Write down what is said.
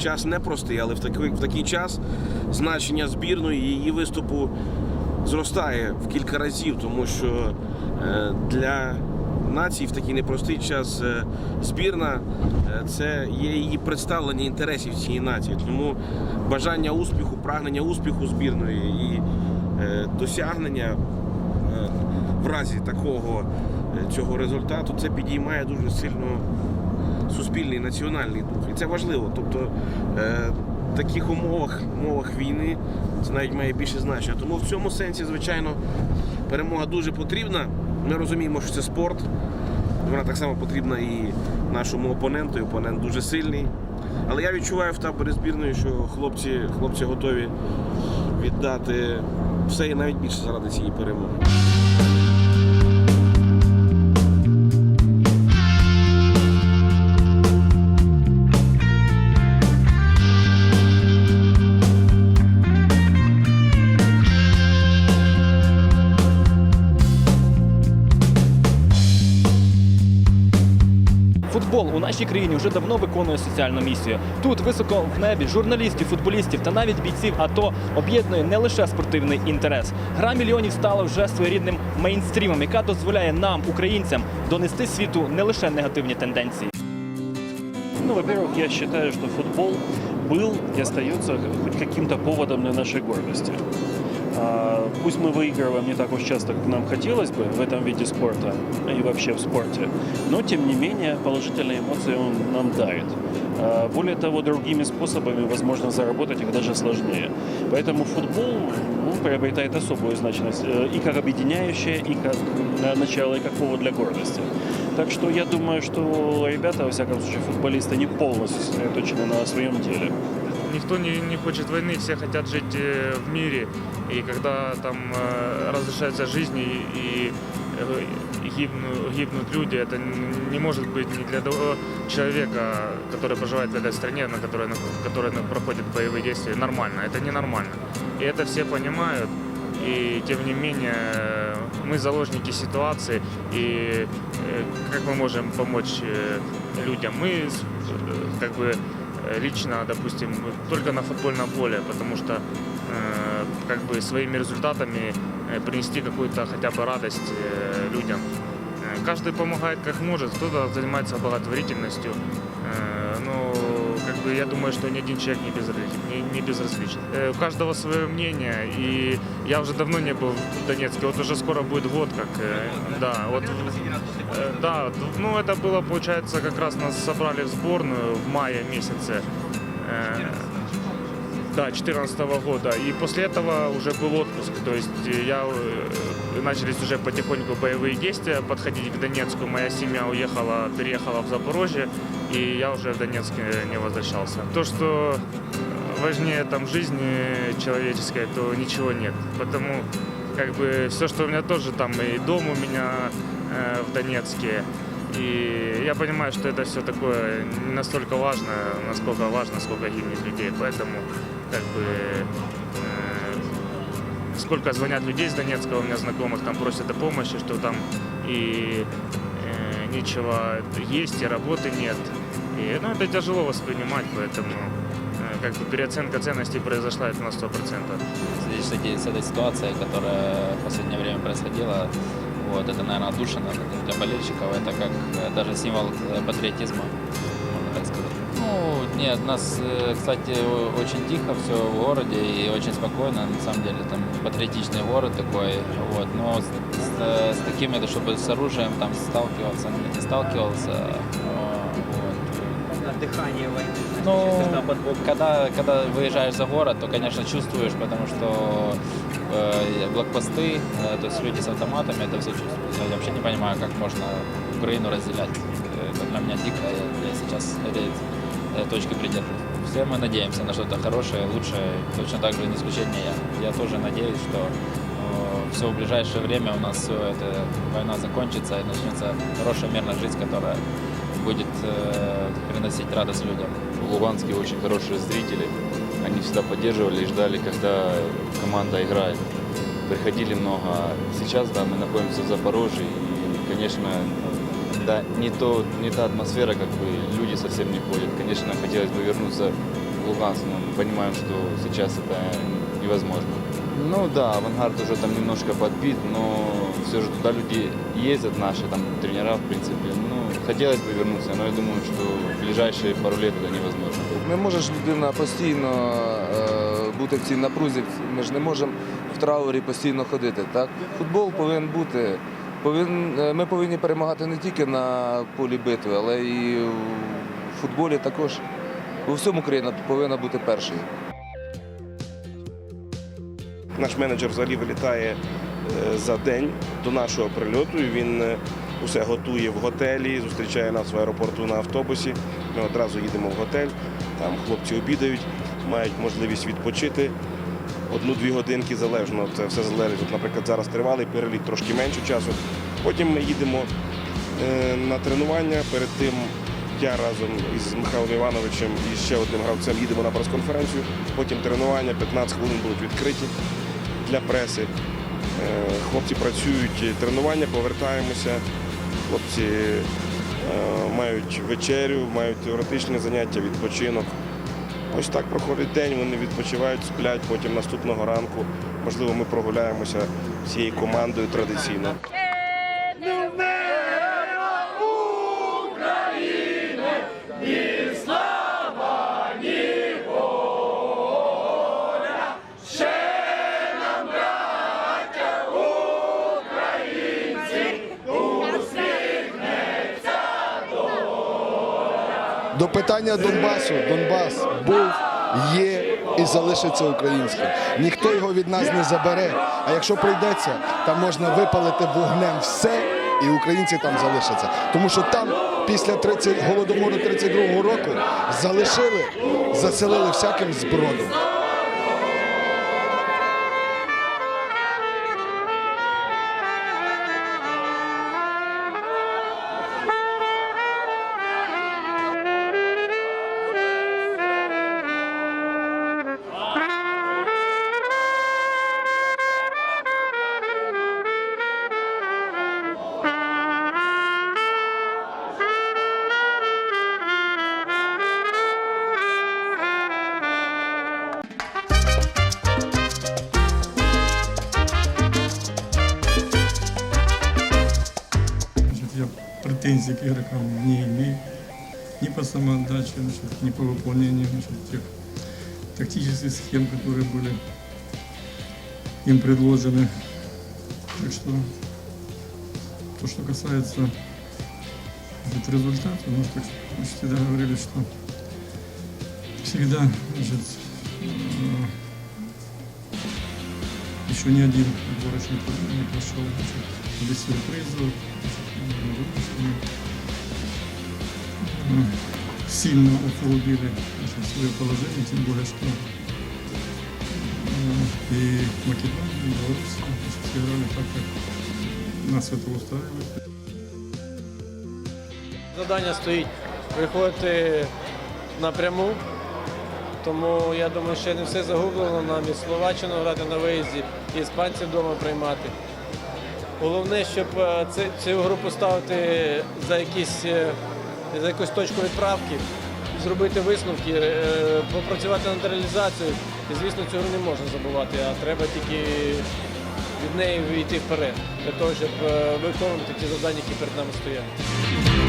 час непростий, але в такий, в такий час значення збірної і її виступу зростає в кілька разів, тому що е, для нації в такий непростий час е, збірна е, це є її представлення інтересів цієї нації. Тому бажання успіху, прагнення успіху збірної і досягнення в разі такого цього результату це підіймає дуже сильно суспільний національний дух. І це важливо. Тобто е, в таких умовах, умовах війни це навіть має більше значення. Тому в цьому сенсі, звичайно, перемога дуже потрібна. Ми розуміємо, що це спорт. Вона так само потрібна і нашому опоненту. І опонент дуже сильний. Але я відчуваю в таборі збірної, що хлопці, хлопці готові віддати все і навіть більше заради цієї перемоги. Футбол у нашій країні вже давно виконує соціальну місію. Тут високо в небі журналістів, футболістів та навіть бійців АТО об'єднує не лише спортивний інтерес. Гра мільйонів стала вже своєрідним мейнстрімом, яка дозволяє нам, українцям, донести світу не лише негативні тенденції. Ну, во-первых, я считаю, что футбол был и остается хоть каким-то поводом для нашей гордости. А, Пусть мы выигрываем не так уж часто, как нам хотелось бы в этом виде спорта и вообще в спорте, но тем не менее положительные эмоции он нам дарит. А, Более того, другими способами возможно заработать их даже сложнее. Поэтому футбол ну, приобретает особую значимость э, и как объединяющее, и как э, начало, и как повод для гордости. Так что я думаю, что ребята, во всяком случае, футболисты не полностью сосредоточены на своем деле. Никто не, не хочет войны, все хотят жить э, в мире. И когда там э, разрушаются жизни и э, гибнут, гибнут люди, это н- не может быть ни для того человека, который проживает в этой стране, на которой, на которой на- проходят боевые действия, нормально. Это ненормально. И это все понимают. И тем не менее э, мы заложники ситуации. И э, как мы можем помочь э, людям? Мы э, как бы э, лично, допустим, только на футбольном поле, потому что э, как бы своими результатами э, принести какую-то хотя бы радость э, людям. Э, Каждый помогает как может, кто-то занимается благотворительностью. Э, Но как бы я думаю, что ни один человек не безразличен. Не, не безразличен. Э, У каждого свое мнение, и я уже давно не был в Донецке. Вот уже скоро будет год, как э, да, вот э, да, т- ну это было, получается, как раз нас собрали в сборную в мае месяце. Э, Да, 2014 года. И после этого уже был отпуск. То есть э, я э, начались уже потихоньку боевые действия подходить к Донецку. Моя семья уехала, переехала в Запорожье, И я уже в Донецк не возвращался. То, что важнее там жизни человеческой, то ничего нет. Потому как бы все, что у меня тоже там, и дом у меня э, в Донецке. И я понимаю, что это все такое не настолько важно, насколько важно, сколько гибнет людей. Поэтому как бы э, сколько звонят людей из Донецка, у меня знакомых там просят о помощи, что там и э, нечего есть, и работы нет. И ну, это тяжело воспринимать, поэтому э, как бы переоценка ценностей произошла это на 100%. в связи с этой, ситуацией, которая в последнее время происходила, вот, это, наверное, отдушина для болельщиков, это как э, даже символ э, патриотизма, можно так сказать. Ну, нет, у нас, кстати, очень тихо все в городе и очень спокойно, на самом деле, там патриотичный город такой, вот, но с, с- с такими, чтобы с оружием там сталкиваться, не сталкивался, вот, дыхание войны. ну, Когда когда, выезжаешь за город, то, конечно, чувствуешь, потому что э, блокпосты, э, то есть люди с автоматами, это все чувствуют. Я вообще не понимаю, как можно Украину разделять. Э, Это для меня дико, я, я сейчас этой э, точки придерживаюсь. Все мы надеемся на что-то хорошее, лучшее, точно так же не исключение я. Я тоже надеюсь, что все в ближайшее время у нас все эта война закончится и начнется хорошая мирная жизнь, которая будет э, приносить радость людям. В Луганске очень хорошие зрители. Они всегда поддерживали и ждали, когда команда играет. Приходили много. Сейчас, да, мы находимся в Запорожье. И, конечно, да, не, то, не та атмосфера, как бы люди совсем не ходят. Конечно, хотелось бы вернуться Луганск, но мы понимаем, что сейчас это невозможно. Ну да, авангард уже там немножко подбит, но все же туда люди ездят, наши там тренера, в принципе. Ну, хотелось бы вернуться, но я думаю, что в ближайшие пару лет это невозможно. Не може ж людина постійно е, бути в цій напрузі. Ми ж не можемо в траурі постійно ходити. Так? Футбол повинен бути. Повин, е, ми повинні перемагати не тільки на полі битви, але і в футболі також. У всьому країна повинна бути першою. Наш менеджер взагалі вилітає е, за день до нашого прильоту. і Він е, усе готує в готелі, зустрічає нас в аеропорту на автобусі. Ми одразу їдемо в готель. Там хлопці обідають, мають можливість відпочити. Одну-дві годинки залежно. Це все залежить. От, наприклад, зараз тривалий переліт трошки менше часу. Потім ми їдемо е, на тренування. Перед тим я разом із Михайлом Івановичем і ще одним гравцем їдемо на прес-конференцію. Потім тренування, 15 хвилин будуть відкриті для преси. Е, Хлопці працюють, тренування, повертаємося. Хлопці е, мають вечерю, мають теоретичні заняття, відпочинок. Ось так проходить день, вони відпочивають, сплять, потім наступного ранку. Можливо, ми прогуляємося всією командою традиційно. До питання Донбасу. Донбас був, є і залишиться українським. Ніхто його від нас не забере. А якщо прийдеться, там можна випалити вогнем все, і українці там залишаться. Тому що там після 30, голодомору 32-го року залишили, заселили всяким збродом. Претензий к игрокам не имею. Ни по самоотдаче, значит, ни по выполнению значит, тех тактических схем, которые были им предложены. Так что, то, что касается значит, результата, ну, так, мы всегда говорили, что всегда значит, э, еще ни один отборочный не прошел значит, без сюрпризов, значит, выпущенными. М, сильно усугубили значит, свое положение, тем более, что э, и Македония, и Белоруссия значит, сыграли так, как нас это устраивает. Завдання стоїть виходити напряму. Тому я думаю, ще не все загублено нам і Словаччину грати на виїзді, і іспанців вдома приймати. Головне, щоб е, цю гру поставити за, якісь, е, за якусь точку відправки, зробити висновки, е, попрацювати над реалізацією. І, звісно, цього не можна забувати, а треба тільки від неї війти вперед, для того, щоб виконувати ті завдання, які перед нами стоять.